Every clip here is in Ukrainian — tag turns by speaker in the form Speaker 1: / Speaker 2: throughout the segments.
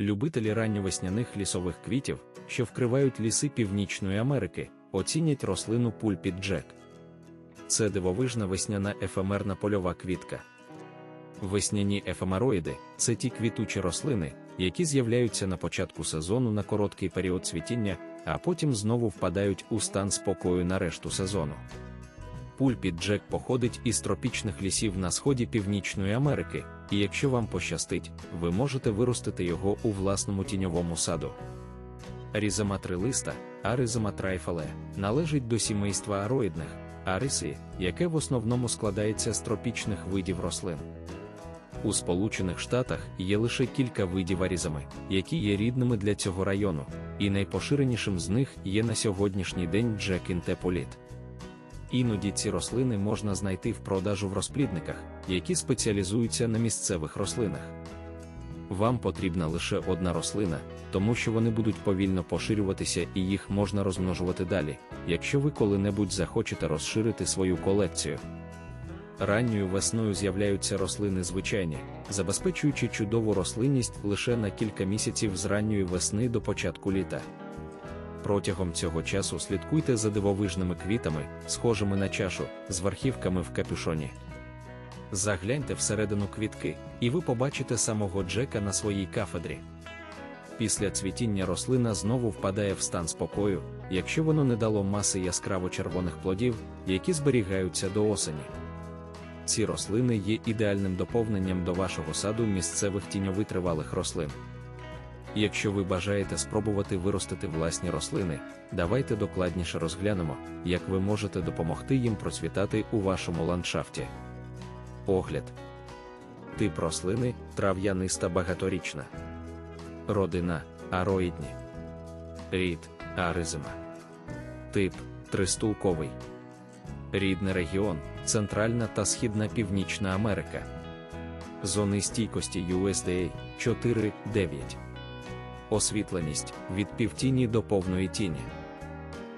Speaker 1: Любителі ранньовесняних лісових квітів, що вкривають ліси Північної Америки, оцінять рослину пульпіт Джек. Це дивовижна весняна ефемерна польова квітка. Весняні ефемероїди це ті квітучі рослини, які з'являються на початку сезону на короткий період цвітіння, а потім знову впадають у стан спокою на решту сезону. Пульпіт Джек походить із тропічних лісів на сході Північної Америки, і якщо вам пощастить, ви можете виростити його у власному тіньовому саду. Різома трилиста, аризома трайфале, належить до сімейства ароїдних, арисі, яке в основному складається з тропічних видів рослин. У Сполучених Штатах є лише кілька видів арізами, які є рідними для цього району, і найпоширенішим з них є на сьогоднішній день джекінтеполіт. Іноді ці рослини можна знайти в продажу в розплідниках, які спеціалізуються на місцевих рослинах. Вам потрібна лише одна рослина, тому що вони будуть повільно поширюватися і їх можна розмножувати далі, якщо ви коли-небудь захочете розширити свою колекцію. Ранньою весною з'являються рослини звичайні, забезпечуючи чудову рослинність лише на кілька місяців з ранньої весни до початку літа. Протягом цього часу слідкуйте за дивовижними квітами, схожими на чашу, з верхівками в капюшоні. Загляньте всередину квітки, і ви побачите самого Джека на своїй кафедрі. Після цвітіння рослина знову впадає в стан спокою, якщо воно не дало маси яскраво-червоних плодів, які зберігаються до осені. Ці рослини є ідеальним доповненням до вашого саду місцевих тіньовитривалих рослин. Якщо ви бажаєте спробувати виростити власні рослини, давайте докладніше розглянемо, як ви можете допомогти їм процвітати у вашому ландшафті. Огляд. Тип рослини трав'яниста багаторічна. Родина ароїдні. Рід аризима. Тип тристулковий. Рідний регіон Центральна та Східна Північна Америка. Зони стійкості USDA 4-9. Освітленість від півтіні до повної тіні.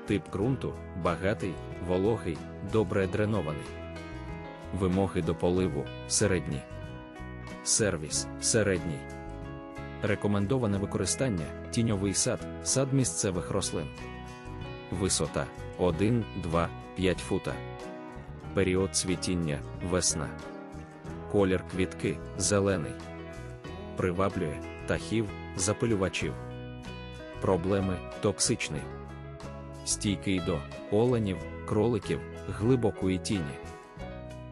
Speaker 1: Тип ґрунту багатий, вологий, добре дренований. Вимоги до поливу середні. Сервіс середній. Рекомендоване використання тіньовий сад, сад місцевих рослин. Висота 1, 2, 5 фута. Період цвітіння весна. Колір квітки зелений. Приваблює птахів, запилювачів. Проблеми токсичний. Стійкий до оленів, кроликів, глибокої тіні.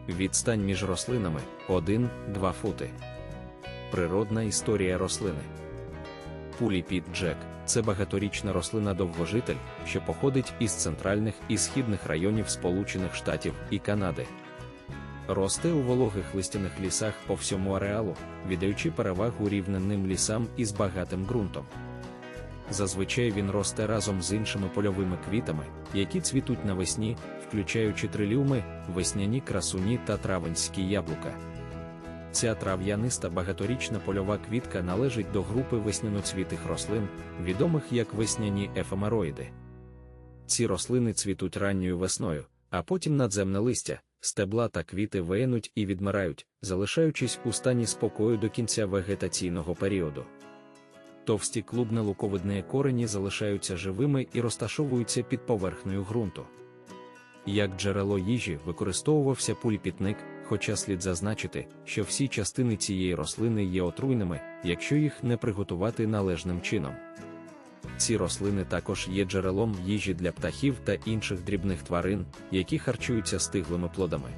Speaker 1: Відстань між рослинами 1-2 фути. Природна історія рослини. Пуліпіт Джек це багаторічна рослина довгожитель, що походить із центральних і східних районів Сполучених Штатів і Канади. Росте у вологих листяних лісах по всьому ареалу, віддаючи перевагу рівненним лісам із багатим ґрунтом. Зазвичай він росте разом з іншими польовими квітами, які цвітуть навесні, включаючи триліуми, весняні красуні та травенські яблука. Ця трав'яниста багаторічна польова квітка належить до групи весняноцвітих рослин, відомих як весняні ефемероїди. Ці рослини цвітуть ранньою весною, а потім надземне листя, стебла та квіти виянуть і відмирають, залишаючись у стані спокою до кінця вегетаційного періоду. Товсті клубне-луковидні корені залишаються живими і розташовуються під поверхнею ґрунту. Як джерело їжі використовувався пульпітник, хоча слід зазначити, що всі частини цієї рослини є отруйними, якщо їх не приготувати належним чином. Ці рослини також є джерелом їжі для птахів та інших дрібних тварин, які харчуються стиглими плодами.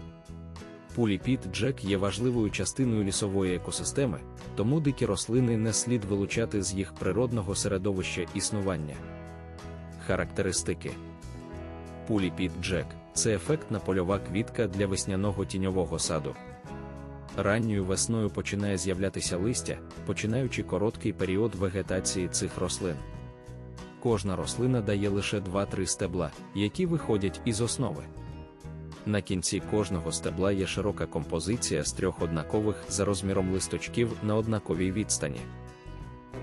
Speaker 1: Пуліпіт Джек є важливою частиною лісової екосистеми, тому дикі рослини не слід вилучати з їх природного середовища існування. Характеристики Пуліпіт Джек це ефектна польова квітка для весняного тіньового саду. Ранньою весною починає з'являтися листя, починаючи короткий період вегетації цих рослин. Кожна рослина дає лише 2-3 стебла, які виходять із основи. На кінці кожного стебла є широка композиція з трьох однакових за розміром листочків на однаковій відстані.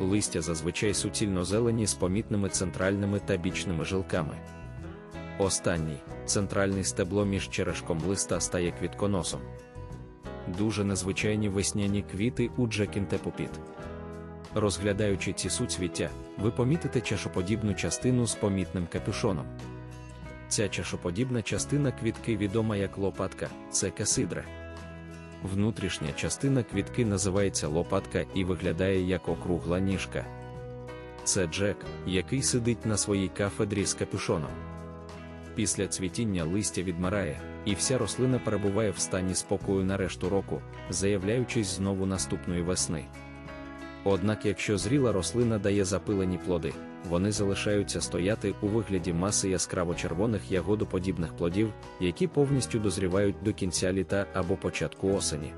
Speaker 1: Листя зазвичай суцільно зелені з помітними центральними та бічними жилками. Останній центральний стебло між черешком листа стає квітконосом. Дуже незвичайні весняні квіти у Джекінтепупіт. Розглядаючи ці суцвіття, ви помітите чашоподібну частину з помітним капюшоном. Ця чашоподібна частина квітки відома як лопатка, це касидра. Внутрішня частина квітки називається лопатка і виглядає як округла ніжка. Це Джек, який сидить на своїй кафедрі з капюшоном. Після цвітіння листя відмирає, і вся рослина перебуває в стані спокою на решту року, заявляючись знову наступної весни. Однак, якщо зріла рослина дає запилені плоди, вони залишаються стояти у вигляді маси яскраво-червоних ягодоподібних плодів, які повністю дозрівають до кінця літа або початку осені.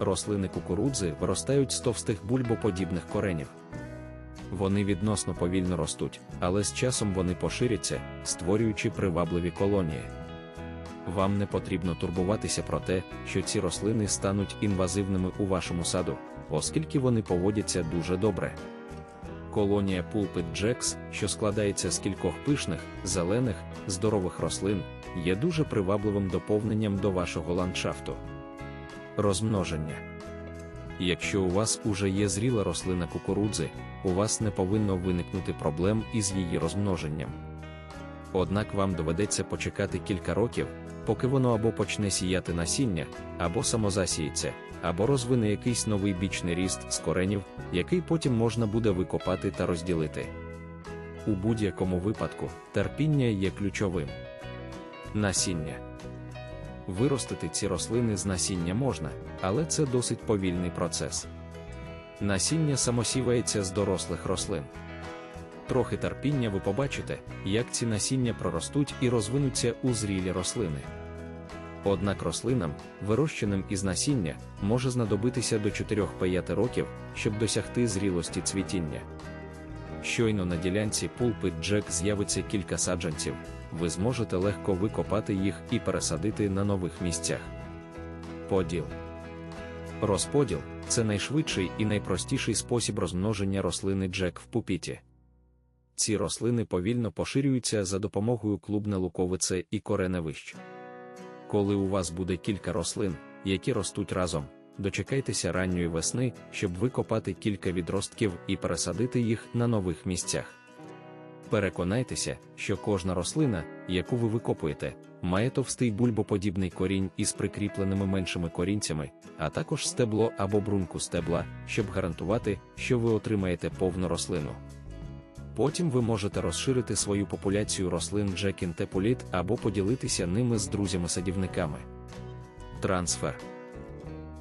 Speaker 1: Рослини кукурудзи виростають з товстих бульбоподібних коренів. Вони відносно повільно ростуть, але з часом вони поширяться, створюючи привабливі колонії. Вам не потрібно турбуватися про те, що ці рослини стануть інвазивними у вашому саду, оскільки вони поводяться дуже добре. Колонія Pulpit Jacks, що складається з кількох пишних, зелених, здорових рослин, є дуже привабливим доповненням до вашого ландшафту. Розмноження. Якщо у вас уже є зріла рослина кукурудзи, у вас не повинно виникнути проблем із її розмноженням. Однак вам доведеться почекати кілька років, поки воно або почне сіяти насіння, або самозасіється, або розвине якийсь новий бічний ріст з коренів, який потім можна буде викопати та розділити. У будь-якому випадку терпіння є ключовим. Насіння. Виростити ці рослини з насіння можна, але це досить повільний процес. Насіння самосівається з дорослих рослин. Трохи терпіння ви побачите, як ці насіння проростуть і розвинуться у зрілі рослини. Однак рослинам, вирощеним із насіння, може знадобитися до 4-5 років, щоб досягти зрілості цвітіння. Щойно на ділянці пулпит Джек з'явиться кілька саджанців, ви зможете легко викопати їх і пересадити на нових місцях. Поділ розподіл це найшвидший і найпростіший спосіб розмноження рослини Джек в пупіті. Ці рослини повільно поширюються за допомогою клубне луковице і кореневищ. Коли у вас буде кілька рослин, які ростуть разом, дочекайтеся ранньої весни, щоб викопати кілька відростків і пересадити їх на нових місцях. Переконайтеся, що кожна рослина, яку ви викопуєте, має товстий бульбоподібний корінь із прикріпленими меншими корінцями, а також стебло або брунку стебла, щоб гарантувати, що ви отримаєте повну рослину. Потім ви можете розширити свою популяцію рослин Джекін Тепуліт або поділитися ними з друзями-садівниками. Трансфер.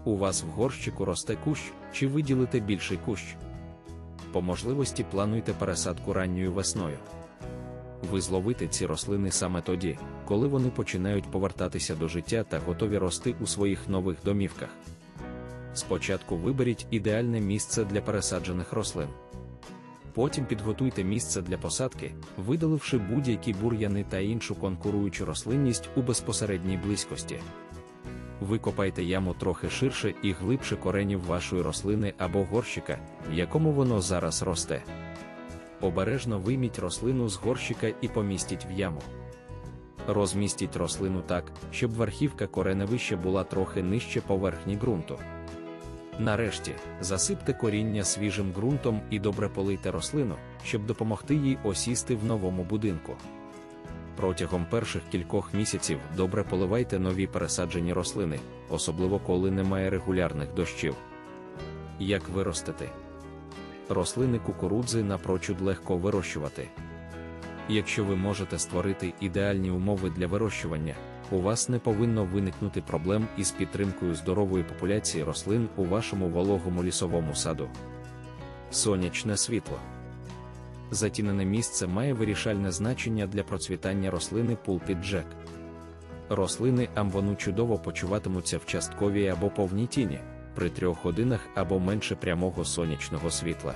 Speaker 1: У вас в горщику росте кущ, чи виділите більший кущ. По можливості плануйте пересадку ранньою весною. Ви зловите ці рослини саме тоді, коли вони починають повертатися до життя та готові рости у своїх нових домівках. Спочатку виберіть ідеальне місце для пересаджених рослин. Потім підготуйте місце для посадки, видаливши будь-які бур'яни та іншу конкуруючу рослинність у безпосередній близькості. Викопайте яму трохи ширше і глибше коренів вашої рослини або горщика, в якому воно зараз росте. Обережно вийміть рослину з горщика і помістіть в яму. Розмістіть рослину так, щоб верхівка кореневища була трохи нижче поверхні ґрунту. Нарешті, засипте коріння свіжим ґрунтом і добре полийте рослину, щоб допомогти їй осісти в новому будинку. Протягом перших кількох місяців добре поливайте нові пересаджені рослини, особливо коли немає регулярних дощів. Як виростити? Рослини кукурудзи напрочуд легко вирощувати. Якщо ви можете створити ідеальні умови для вирощування, у вас не повинно виникнути проблем із підтримкою здорової популяції рослин у вашому вологому лісовому саду. Сонячне світло. Затінене місце має вирішальне значення для процвітання рослини Pulpit Jack. Рослини амвону чудово почуватимуться в частковій або повній тіні, при трьох годинах або менше прямого сонячного світла.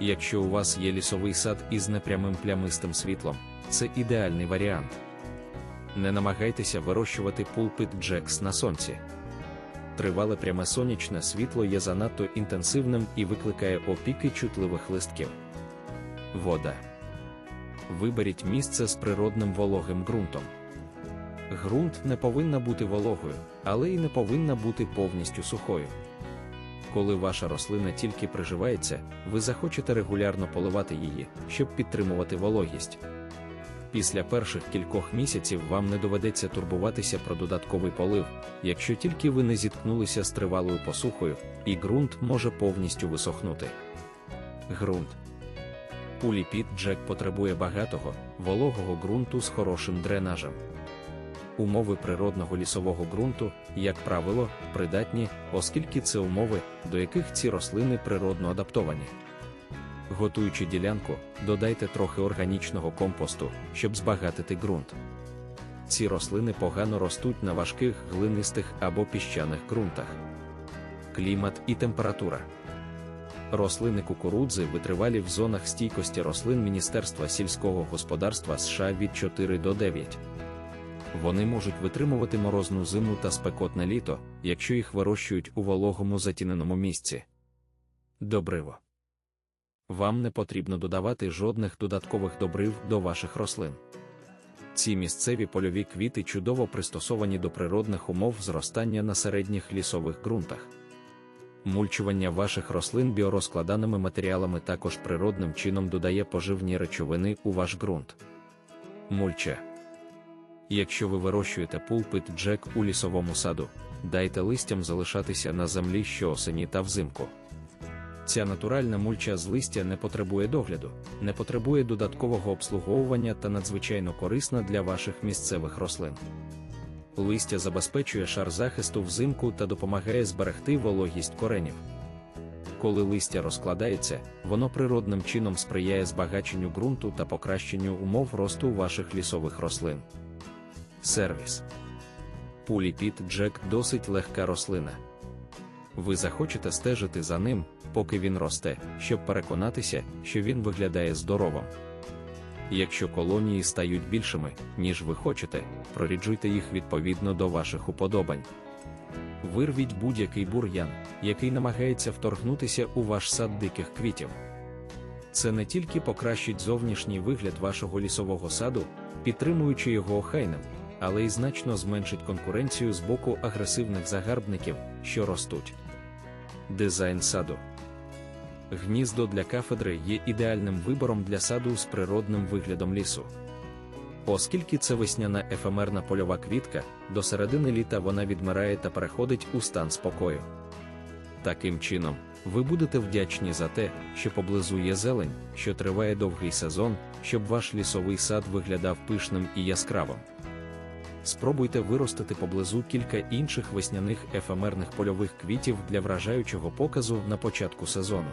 Speaker 1: Якщо у вас є лісовий сад із непрямим плямистим світлом, це ідеальний варіант. Не намагайтеся вирощувати пулпит Джекс на сонці. Тривале пряме сонячне світло є занадто інтенсивним і викликає опіки чутливих листків. Вода. Виберіть місце з природним вологим ґрунтом. Ґрунт не повинна бути вологою, але й не повинна бути повністю сухою. Коли ваша рослина тільки приживається, ви захочете регулярно поливати її, щоб підтримувати вологість. Після перших кількох місяців вам не доведеться турбуватися про додатковий полив, якщо тільки ви не зіткнулися з тривалою посухою, і ґрунт може повністю висохнути. Ґрунт Пуліпіт Джек потребує багатого, вологого ґрунту з хорошим дренажем. Умови природного лісового ґрунту, як правило, придатні, оскільки це умови, до яких ці рослини природно адаптовані. Готуючи ділянку, додайте трохи органічного компосту, щоб збагатити ґрунт. Ці рослини погано ростуть на важких глинистих або піщаних ґрунтах. Клімат і температура. Рослини кукурудзи витривалі в зонах стійкості рослин Міністерства сільського господарства США від 4 до 9. Вони можуть витримувати морозну зиму та спекотне літо, якщо їх вирощують у вологому затіненому місці. Добриво. Вам не потрібно додавати жодних додаткових добрив до ваших рослин. Ці місцеві польові квіти чудово пристосовані до природних умов зростання на середніх лісових ґрунтах. Мульчування ваших рослин біорозкладаними матеріалами також природним чином додає поживні речовини у ваш ґрунт. Мульча. Якщо ви вирощуєте пулпит джек у лісовому саду, дайте листям залишатися на землі щоосені та взимку. Ця натуральна мульча з листя не потребує догляду, не потребує додаткового обслуговування та надзвичайно корисна для ваших місцевих рослин. Листя забезпечує шар захисту взимку та допомагає зберегти вологість коренів. Коли листя розкладається, воно природним чином сприяє збагаченню ґрунту та покращенню умов росту ваших лісових рослин. Сервіс Пуліпіт Джек досить легка рослина. Ви захочете стежити за ним, поки він росте, щоб переконатися, що він виглядає здоровим. Якщо колонії стають більшими, ніж ви хочете, проріджуйте їх відповідно до ваших уподобань. Вирвіть будь-який бур'ян, який намагається вторгнутися у ваш сад диких квітів. Це не тільки покращить зовнішній вигляд вашого лісового саду, підтримуючи його охайним, але й значно зменшить конкуренцію з боку агресивних загарбників, що ростуть. Дизайн саду Гніздо для кафедри є ідеальним вибором для саду з природним виглядом лісу. Оскільки це весняна ефемерна польова квітка, до середини літа вона відмирає та переходить у стан спокою. Таким чином, ви будете вдячні за те, що поблизу є зелень, що триває довгий сезон, щоб ваш лісовий сад виглядав пишним і яскравим. Спробуйте виростити поблизу кілька інших весняних ефемерних польових квітів для вражаючого показу на початку сезону.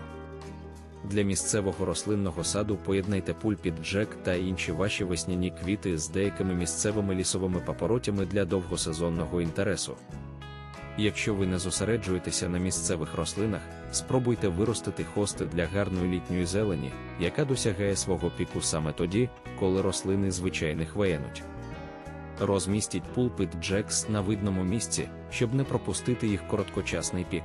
Speaker 1: Для місцевого рослинного саду поєднайте пульпіт джек та інші ваші весняні квіти з деякими місцевими лісовими папоротями для довгосезонного інтересу. Якщо ви не зосереджуєтеся на місцевих рослинах, спробуйте виростити хости для гарної літньої зелені, яка досягає свого піку саме тоді, коли рослини звичайних виянуть. Розмістіть пулпит джекс на видному місці, щоб не пропустити їх короткочасний пік.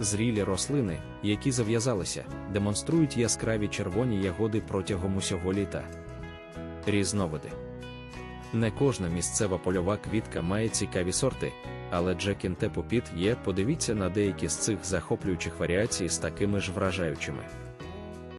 Speaker 1: Зрілі рослини, які зав'язалися, демонструють яскраві червоні ягоди протягом усього літа. Різновиди. Не кожна місцева польова квітка має цікаві сорти, але Джекін Тепопіт є, подивіться на деякі з цих захоплюючих варіацій з такими ж вражаючими.